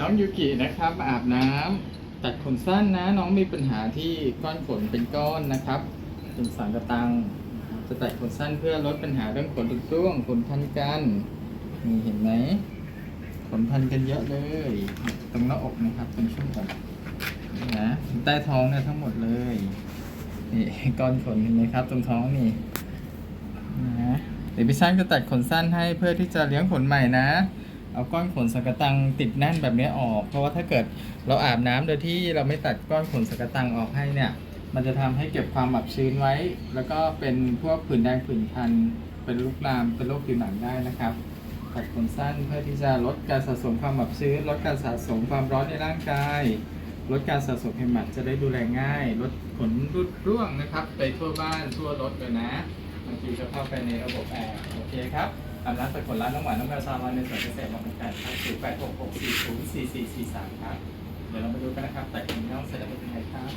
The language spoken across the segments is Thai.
น้องยูกินะครับอาบน้ำตัดขนสั้นนะ น้องมีปัญหาที่ก้อนขนเป็นก้อนนะครับ เป็นสารกระตัง จะตัดขนสั้นเพื่อลดปัญหาเรื่องขนตุกร่วงขนพันกันนี่เห็นไหมขนพันกันเยอะเลย ตรงหน้าอกนะครับตรงช่วงอกนี่นะใต้ท้องเนี่ยทั้งหมดเลยนี่ก้อนขนเห็นไหมครับ ตรงท้องนี่นะเดี๋ยวพี่ช่างจะตัดขนสั้นให้เพื่อที่จะเลี้ยงขนใหม่นะ เอาก้อนขนสังกะตังติดแน่นแบบนี้ออก เพราะว่าถ้าเกิดเราอาบน้ำโดยที่เราไม่ตัดก้อนขนสังกะตังออกให้เนี่ย มันจะทำให้เก็บความอับชื้นไว้ แล้วก็เป็นพวกผื่นแดงผื่นคัน เป็นลุกลามเป็นโรคผิวหนังได้นะครับตัดขนสั้นเพื่อที่จะลดการสะสมความอับชื้น ลดการสะสมความร้อนในร่างกาย ลดการสะสมเห็มัดจะได้ดูแลง่าย ลดขนรุดร่วงนะครับ ไปทั่วบ้านทั่วรถเลยนะบางทีจะเข้าไปในระบบแอร์โอเคครับ อาบน้ำตัดขนร้านน้องหวานน้องแมวซาลอนในสวนเกษตรมาเหมือนกันครับศูนย์แปดหกหกสี่ศูนย์สี่สี่สี่สามครับ เดี๋ยวเรามาดูกันนะครับตัดขนน้องเสร็จแล้วเป็นไงครับ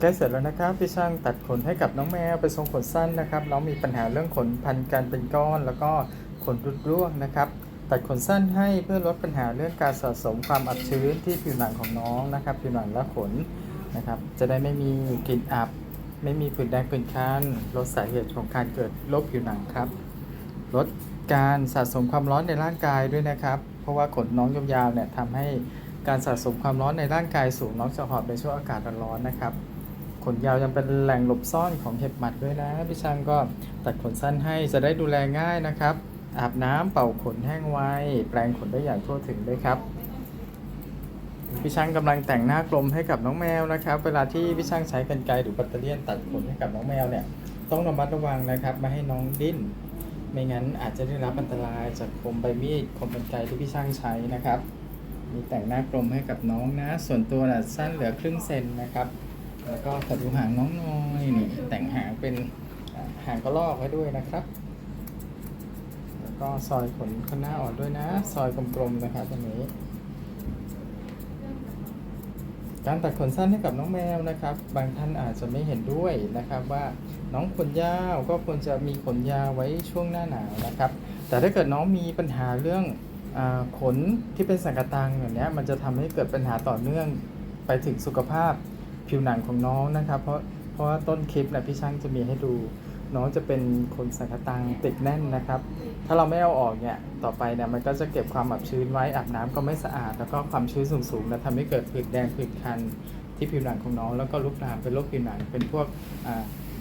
ใกล้เสร็จแล้วนะครับพี่ช่างตัดขนให้กับน้องแมวเป็นทรงขนสั้นนะครับ น้องมีปัญหาเรื่องขนพันกันเป็นก้อน แล้วก็ขนรุดร่วงนะครับ ตัดขนสั้นให้เพื่อลดปัญหาเรื่องการสะสมความอับชื้นที่ผิวหนังของน้องนะครับ ผิวหนังและขนนะครับ จะได้ไม่มีกลิ่นอับ ไม่มีผื่นแดงผื่นคันลดสาเหตุของการเกิดโรคผิวหนังครับ ลดการสะสมความร้อนในร่างกายด้วยนะครับ เพราะว่าขนน้องยาวๆเนี่ยทำให้การสะสมความร้อนในร่างกายสูงน้องจะหอบในช่วงอากาศร้อนๆนะครับ ขนยาวยังเป็นแหล่งหลบซ่อนของเห็บหมัดด้วยนะพี่ช่างก็ตัดขนสั้นให้จะได้ดูแลง่ายนะครับ อาบน้ำเป่าขนแห้งไวแปรงขนได้อย่างทั่วถึงด้วยครับพี่ช่างกำลังแต่งหน้ากลมให้กับน้องแมวนะครับ เวลาที่พี่ช่างใช้กรรไกรหรือแบตเตอร์เลียนตัดขนให้กับน้องแมวเนี่ยต้องระมัดระวังนะครับไม่ให้น้องดิ้น ไม่งั้นอาจจะได้รับอันตรายจากคมใบมีดคมกรรไกรที่พี่ช่างใช้นะครับ มีแต่งหน้ากลมให้กับน้องนะ ส่วนตัวน่ะสั้นเหลือครึ่งเซนนะครับ แล้วก็ขัดูหางน้องน้อยนี่แต่งหางเป็นหางกระลอกไว้ด้วยนะครับ แล้วก็ซอยขนข้างหน้าออกด้วยนะ ซอยกลมๆนะครับตรงนี้ การตัดขนสั้นให้กับน้องแมวนะครับ บางท่านอาจจะไม่เห็นด้วยนะครับว่าน้องขนยาวก็ควรจะมีขนยาวไว้ช่วงหน้าหนาวนะครับ แต่ถ้าเกิดน้องมีปัญหาเรื่องอขนที่เป็นสังกตังอย่างนี้มันจะทำให้เกิดปัญหาต่อเนื่องไปถึงสุขภาพผิวหนังของน้องนะครับ เพราะเพราะต้นคลิปนะพี่ช่างจะมีให้ดู น้องจะเป็นขนสังกะตังติดแน่นนะครับ ถ้าเราไม่เอาออกเนี่ยต่อไปเนี่ยมันก็จะเก็บความอับชื้นไว้อาบน้ำก็ไม่สะอาด แล้วก็ความชื้นสูงๆนะทำให้เกิดผื่นแดงผื่นคันที่ผิวหนังของน้องแล้วก็ลุกลามเป็นโรคผิวหนังเป็นพวก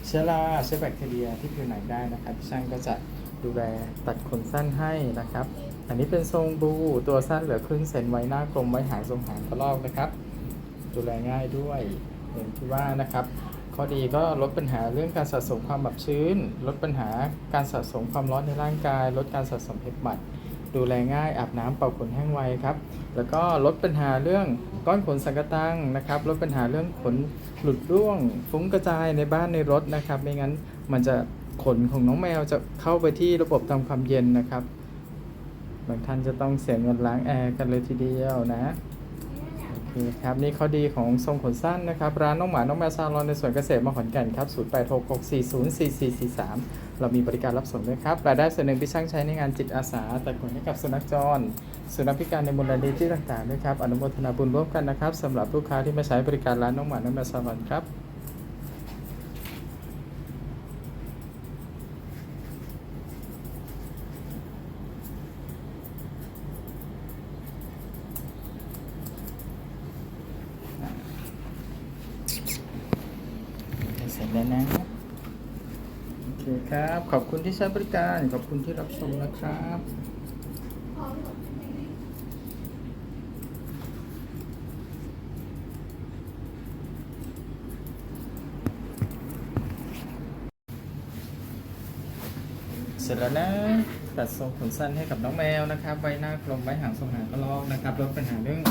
เชื้อราเชื้อแบคทีเรียที่ผิวหนังได้นะครับช่างก็จะดูแลตัดขนสั้นให้นะครับ อันนี้เป็นทรงบูตัวสั้นเหลือครึ่งเซนไว้หน้ากลมไว้หางทรงหางกระรอกนะครับ ดูแลง่ายด้วยอย่างที่ว่านะครับ ข้อดีก็ลดปัญหาเรื่องการสะสมความอับชื้น ลดปัญหาการสะสมความร้อนในร่างกาย ลดการสะสมเห็บหมัด ดูแลง่ายอาบน้ำเป่าขนแห้งไวครับ แล้วก็ลดปัญหาเรื่องก้อนขนสังกตังนะครับ ลดปัญหาเรื่องขนหลุดร่วง ฟุ้งกระจายในบ้านในรถนะครับ ไม่งั้นมันจะขนของน้องแมวจะเข้าไปที่ระบบทำความเย็นนะครับบางท่านจะต้องเสียเงินล้างแอร์กันเลยทีเดียวนะ นี่ครับนี่ข้อดีของทรงขนสั้นนะครับ ร้านน้องหมา น้องแมวซาลอนในสวนเกษตรมขอนแก่นครับ0866404443 เรามีบริการรับส่งด้วยครับ รายได้ส่วนหนึ่งที่ช่างใช้ในงานจิตอาสาตัดขนให้กับสุนัขจร สุนัขพิการในมูลนิธิต่างๆด้วยครับ อนุโมทนาบุญร่วมกันนะครับสำหรับลูกค้าที่มาใช้บริการร้านน้องหมา น้องแมวซาลอนครับ แล้วนะโอเคครับ ขอบคุณที่ใช้บริการ ขอบคุณที่รับชมนะครับเสร็จแล้วนะตัดทรงขนสั้นให้กับน้องแมวนะครับไว้หน้ากลมไว้หางทรงหางกระรอกนะครับลดปัญหาเรื่อง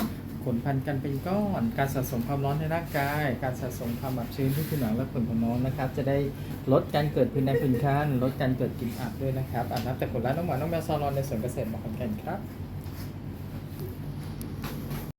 ขนพันกันเป็นก้อน การสะสมความร้อนในร่างกาย การสะสมความอับชื้นที่ผิวหนังและขนของน้องนะครับ จะได้ลดการเกิดพื้นแดงผื่นคันลดการเกิดกลิ่นอับด้วยนะครับอาบน้ำแต่ขนร้านน้องหมาน้องแมวซาลอนในสวนเกษตรมาขอนแก่นครับ